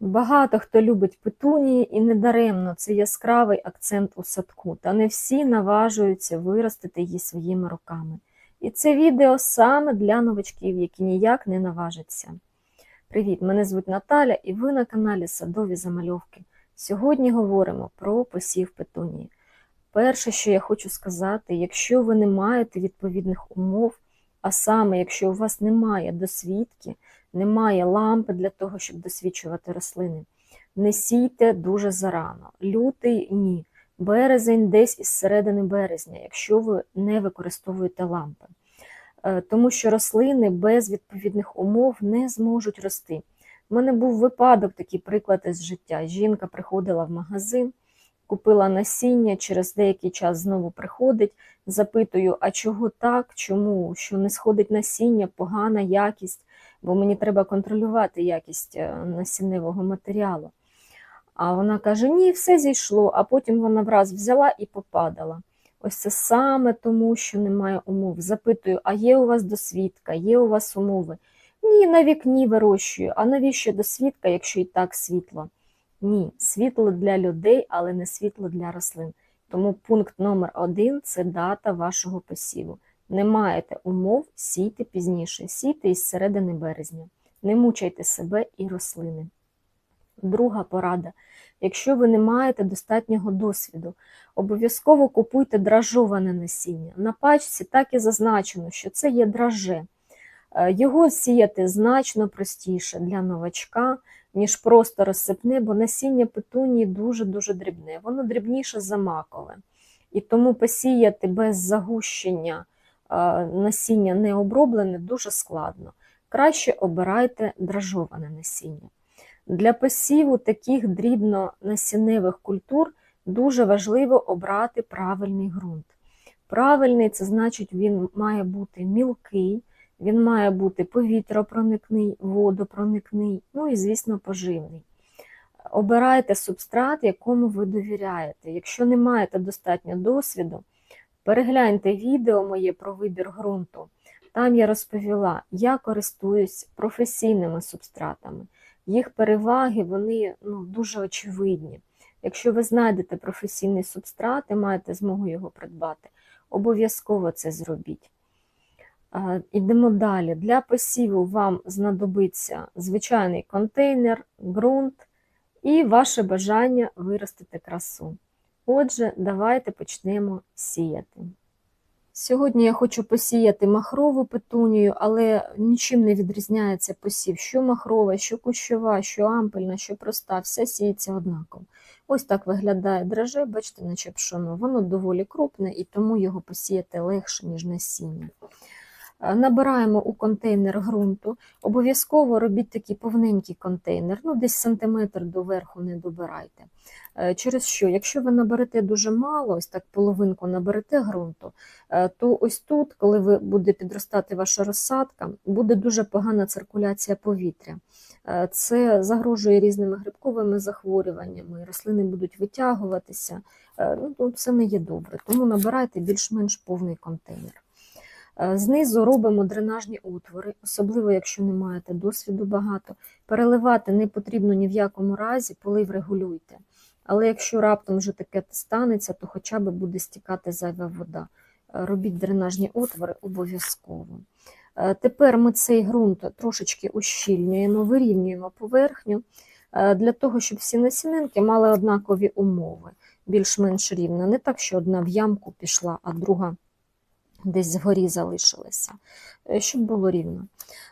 Багато хто любить петунії і недаремно це яскравий акцент у садку, та не всі наважуються виростити її своїми руками. І це відео саме для новачків, які ніяк не наважаться. Привіт, мене звуть Наталя і ви на каналі Садові Замальовки. Сьогодні говоримо про посів петунії. Перше, що я хочу сказати, якщо ви не маєте відповідних умов, а саме якщо у вас немає досвідки, немає лампи для того, щоб досвідчувати рослини, не сійте дуже зарано. Лютий ні. Березень десь із середини березня, якщо ви не використовуєте лампи. Е, Тому що рослини без відповідних умов не зможуть рости. У мене був випадок, такий приклад із життя. Жінка приходила в магазин, купила насіння, через деякий час знову приходить, запитую, а чого так, чому, що не сходить насіння, погана якість, бо мені треба контролювати якість е, насінневого матеріалу. А вона каже: ні, все зійшло, а потім вона враз взяла і попадала. Ось це саме тому, що немає умов. Запитую, а є у вас досвідка, є у вас умови? Ні, на вікні вирощую. А навіщо досвідка, якщо і так світло? Ні, світло для людей, але не світло для рослин. Тому пункт номер один це дата вашого посіву. Не маєте умов, сійте пізніше, сійте із середини березня. Не мучайте себе і рослини. Друга порада. Якщо ви не маєте достатнього досвіду, обов'язково купуйте дражоване насіння. На пачці так і зазначено, що це є драже. Е, Його сіяти значно простіше для новачка, ніж просто розсипне, бо насіння петунії дуже-дуже дрібне. Воно дрібніше за макове. І тому посіяти без загущення насіння не оброблене дуже складно. Краще обирайте дражоване насіння. Для посіву таких дрібнонасінневих культур дуже важливо обрати правильний ґрунт. Правильний це значить, він має бути мілкий, він має бути повітропроникний, водопроникний, ну і, звісно, поживний. Обирайте субстрат, якому ви довіряєте. Якщо не маєте достатньо досвіду, перегляньте відео моє про вибір ґрунту. Там я розповіла, я користуюсь професійними субстратами. Їх переваги вони ну, дуже очевидні. Якщо ви знайдете професійний субстрат і маєте змогу його придбати, обов'язково це зробіть. Ідемо далі. Для посіву вам знадобиться звичайний контейнер, ґрунт і ваше бажання виростити красу. Отже, давайте почнемо сіяти. Сьогодні я хочу посіяти махрову петунію, але нічим не відрізняється посів, що махрова, що кущова, що ампельна, що проста, все сіється однаково. Ось так виглядає драже, бачите, наче пшоно. Воно доволі крупне і тому його посіяти легше, ніж насіння. Е, Набираємо у контейнер ґрунту. Обов'язково робіть такий повненький контейнер, ну десь сантиметр до верху не добирайте. Е, Через що, якщо ви наберете дуже мало, ось так половинку наберете ґрунту, е, то ось тут, коли ви буде підростати ваша розсадка, буде дуже погана циркуляція повітря. Це загрожує різними грибковими захворюваннями, рослини будуть витягуватися. Ну, Це не є добре, тому набирайте більш-менш повний контейнер. Е, Знизу робимо дренажні отвори, особливо якщо не маєте досвіду багато. Переливати не потрібно ні в якому разі, полив регулюйте. Але якщо раптом вже таке станеться, то хоча б буде стікати зайва вода. Е, Робіть дренажні отвори обов'язково. Е, Тепер ми цей ґрунт трошечки ущільнюємо, вирівнюємо поверхню для того, щоб всі насінинки мали однакові умови, більш-менш рівно. Не так, що одна в ямку пішла, а друга десь згорі залишилася, е, щоб було рівно.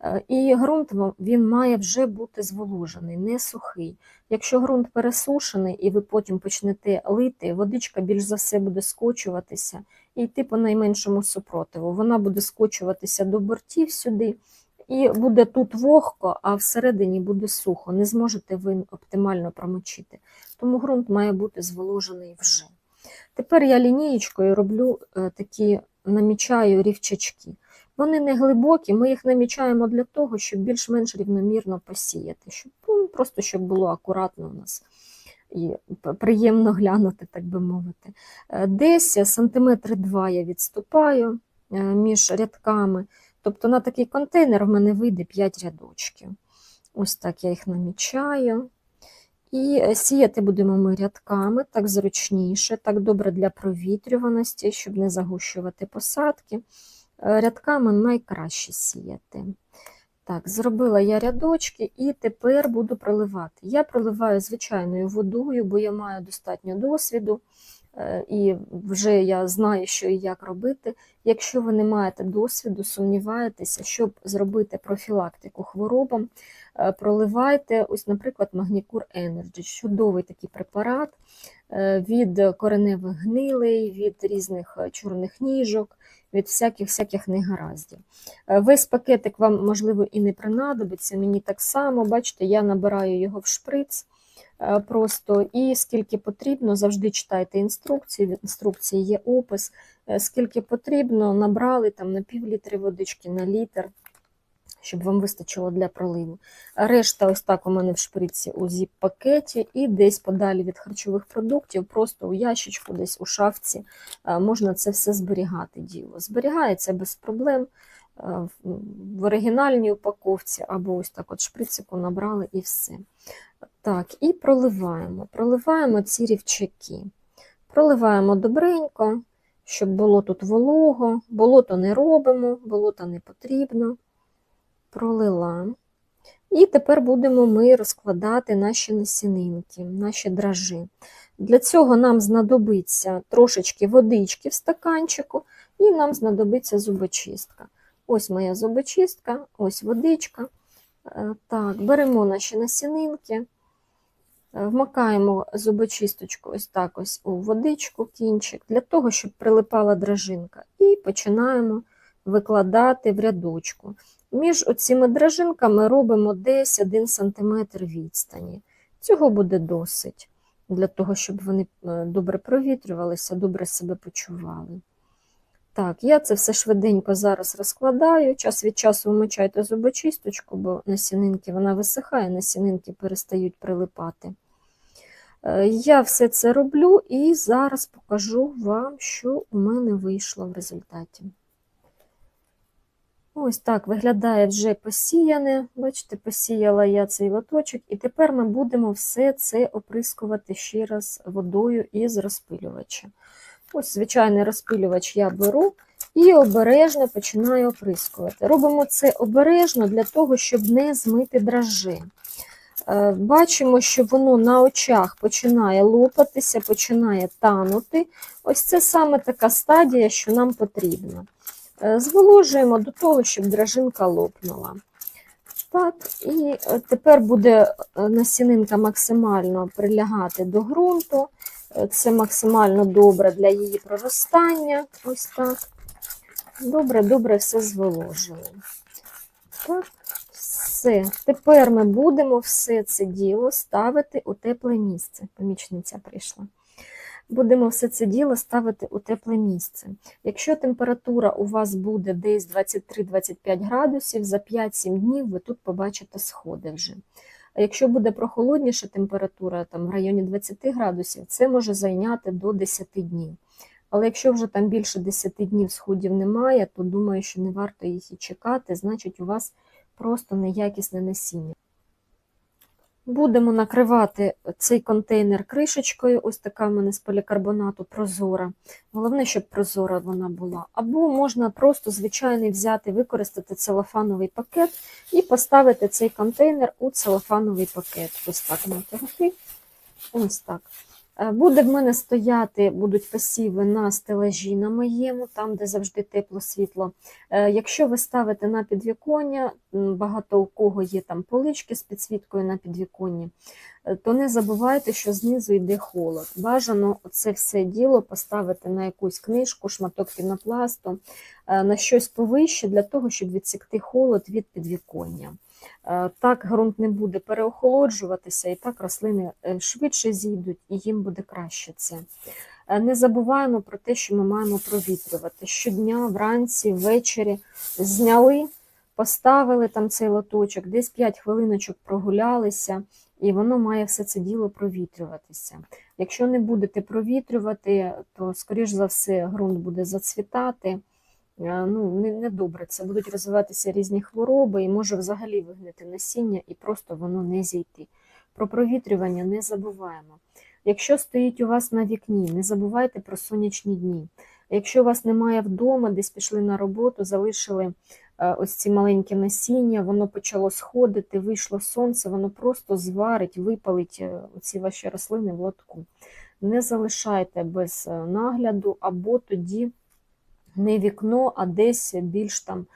Е, І ґрунт він має вже бути зволожений, не сухий. Якщо ґрунт пересушений і ви потім почнете лити, водичка більш за все буде скочуватися і йти по найменшому супротиву. Вона буде скочуватися до бортів сюди, і буде тут вогко, а всередині буде сухо. Не зможете ви оптимально промочити. Тому ґрунт має бути зволожений вже. Тепер я лінієчкою роблю е, такі, намічаю рівчачки. Вони не глибокі, ми їх намічаємо для того, щоб більш-менш рівномірно посіяти, щоб ну, просто щоб було акуратно у нас і приємно глянути, так би мовити. Е, Десь сантиметри два я відступаю е, між рядками. Тобто на такий контейнер в мене вийде 5 рядочків. Ось так я їх намічаю. І е, сіяти будемо ми рядками, так зручніше, так добре для провітрюваності, щоб не загущувати посадки. Е, Рядками найкраще сіяти. Так, зробила я рядочки і тепер буду проливати. Я проливаю звичайною водою, бо я маю достатньо досвіду, е, і вже я знаю, що і як робити. Якщо ви не маєте досвіду, сумніваєтеся, щоб зробити профілактику хворобам, проливайте, ось, наприклад, Магнікур Energy, чудовий такий препарат е, від кореневих гнилей, від різних е, чорних ніжок, від всяких всяких негараздів. Е, Весь пакетик вам, можливо, і не принадобиться, мені так само, бачите, я набираю його в шприц е, просто, і скільки потрібно, завжди читайте інструкції, в інструкції є опис, Е, скільки потрібно, набрали там на пів літри водички, на літр, щоб вам вистачило для проливу. Решта ось так у мене в шприці у зіп-пакеті і десь подалі від харчових продуктів, просто у ящичку, десь у шафці е, можна це все зберігати діло. Зберігається без проблем е, в- оригінальній упаковці або ось так от шприцику набрали і все. Так, і проливаємо. Проливаємо ці рівчаки. Проливаємо добренько, щоб було тут волого. Болото не робимо, болота не потрібно. Пролила. І тепер будемо ми розкладати наші насінинки, наші дрожжі. Для цього нам знадобиться трошечки водички в стаканчику, і нам знадобиться зубочистка. Ось моя зубочистка, ось водичка. Е, Так, беремо наші насінинки, е, вмикаємо зубочисточку ось так ось у водичку, кінчик, для того, щоб прилипала дрожинка. І починаємо викладати в рядочку. Між оціми дрожинками робимо десь 1 см відстані. Цього буде досить для того, щоб вони е, добре провітрювалися, добре себе почували. Так, я це все швиденько зараз розкладаю. Час від часу вмочайте зубочисточку, бо насінинки вона висихає, насінинки перестають прилипати. Е, Я все це роблю і зараз покажу вам, що у мене вийшло в результаті. Ось так виглядає вже посіяне. Бачите, посіяла я цей лоточок, і тепер ми будемо все це оприскувати ще раз водою із розпилювача. Ось звичайний розпилювач я беру і обережно починаю оприскувати. Робимо це обережно для того, щоб не змити дрожжі. Е, Бачимо, що воно на очах починає лопатися, починає танути. Ось це саме така стадія, що нам потрібна. Е, Зволожуємо до того, щоб дрожинка лопнула. Так, і е, тепер буде е, насінинка максимально прилягати до ґрунту. Це максимально добре для її проростання. Ось так. Добре, добре все зволожили. Так, все. Тепер ми будемо все це діло ставити у тепле місце. Помічниця прийшла. Будемо все це діло ставити у тепле місце. Якщо температура у вас буде десь 23-25 градусів, за 5-7 днів ви тут побачите сходи вже. А якщо буде прохолодніша температура, там в районі 20 градусів, це може зайняти до 10 днів. Але якщо вже там більше 10 днів сходів немає, то думаю, що не варто їх і чекати, значить у вас просто неякісне насіння. Будемо накривати цей контейнер кришечкою, ось така в мене з полікарбонату прозора. Головне, щоб прозора вона була. Або можна просто звичайний взяти, використати целофановий пакет і поставити цей контейнер у целофановий пакет. Ось так натягти. Ось так. Е, Буде в мене стояти, будуть посіви на стелажі на моєму, там, де завжди тепло світло. Е, Якщо ви ставите на підвіконня, багато у кого є там полички з підсвіткою на підвіконні, е, то не забувайте, що знизу йде холод. Бажано це все діло поставити на якусь книжку, шматок пінопласту, на щось повище для того, щоб відсікти холод від підвіконня. Е, Так ґрунт не буде переохолоджуватися, і так рослини е, швидше зійдуть, і їм буде краще це. Е, Не забуваємо про те, що ми маємо провітрювати. Щодня, вранці, ввечері зняли, поставили там цей лоточок, десь 5 хвилиночок прогулялися, і воно має все це діло провітрюватися. Якщо не будете провітрювати, то, скоріш за все, ґрунт буде зацвітати. Е, Ну, не, не. Це будуть розвиватися різні хвороби, і може взагалі вигнити насіння, і просто воно не зійти. Про провітрювання не забуваємо. Якщо стоїть у вас на вікні, не забувайте про сонячні дні. Якщо у вас немає вдома, десь пішли на роботу, залишили е, ось ці маленькі насіння, воно почало сходити, вийшло сонце, воно просто зварить, випалить е, ці ваші рослини в лотку. Не залишайте без нагляду, або тоді не вікно, а десь більш там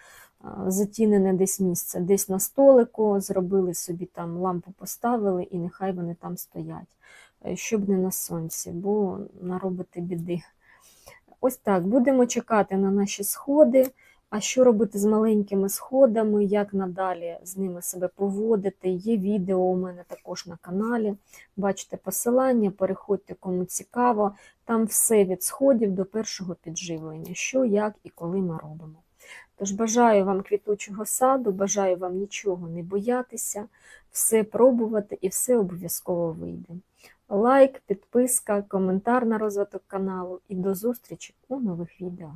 затінене десь місце, десь на столику, зробили собі там лампу поставили, і нехай вони там стоять, Е, щоб не на сонці, бо наробити біди. Ось так, будемо чекати на наші сходи. А що робити з маленькими сходами, як надалі з ними себе поводити? Є відео у мене також на каналі. Бачите посилання, переходьте, кому цікаво. Там все від сходів до першого підживлення, що, як і коли ми робимо. Тож бажаю вам квітучого саду, бажаю вам нічого не боятися, все пробувати і все обов'язково вийде. Лайк, підписка, коментар на розвиток каналу і до зустрічі у нових відео.